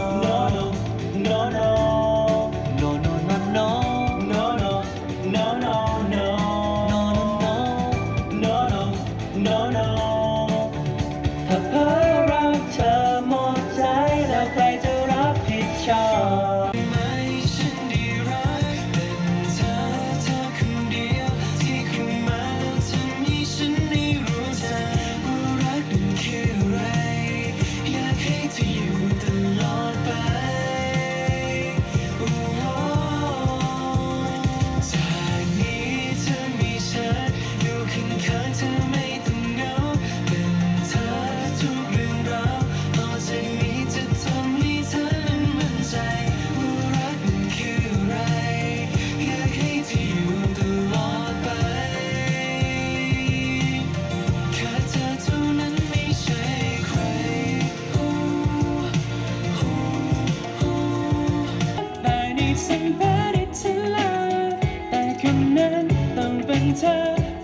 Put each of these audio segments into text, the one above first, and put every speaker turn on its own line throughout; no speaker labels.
love. แต่คนนั้นต้องเป็นเธอ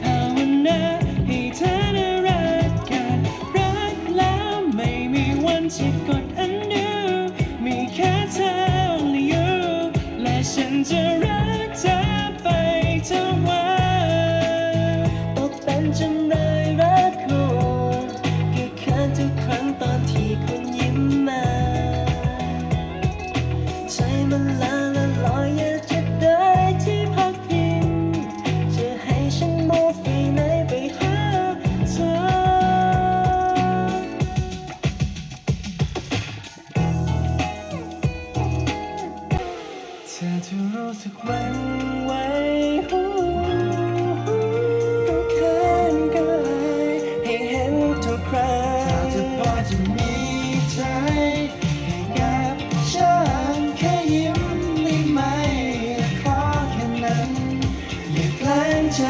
ภาวนาให้เธอได้รักกันรักแล้วไม่มีวันจะกดอันดูมีแค่เธอ only และฉันจะรักเธอไปเท่าวันตกเป็นจำเลยรักคุกี่ครั้งทุกครั้งตอนที่คุยิ้มมา time alive. ธอจะรู้สึกวันไหวหูต้องคันก็ไหให้เห็นทุกครั้ถ้าเธอพอจะมีใจให้กับฉันแค่ยิ้มได้ไหมขอ
แค่นั้น อย่าแกล้งใจ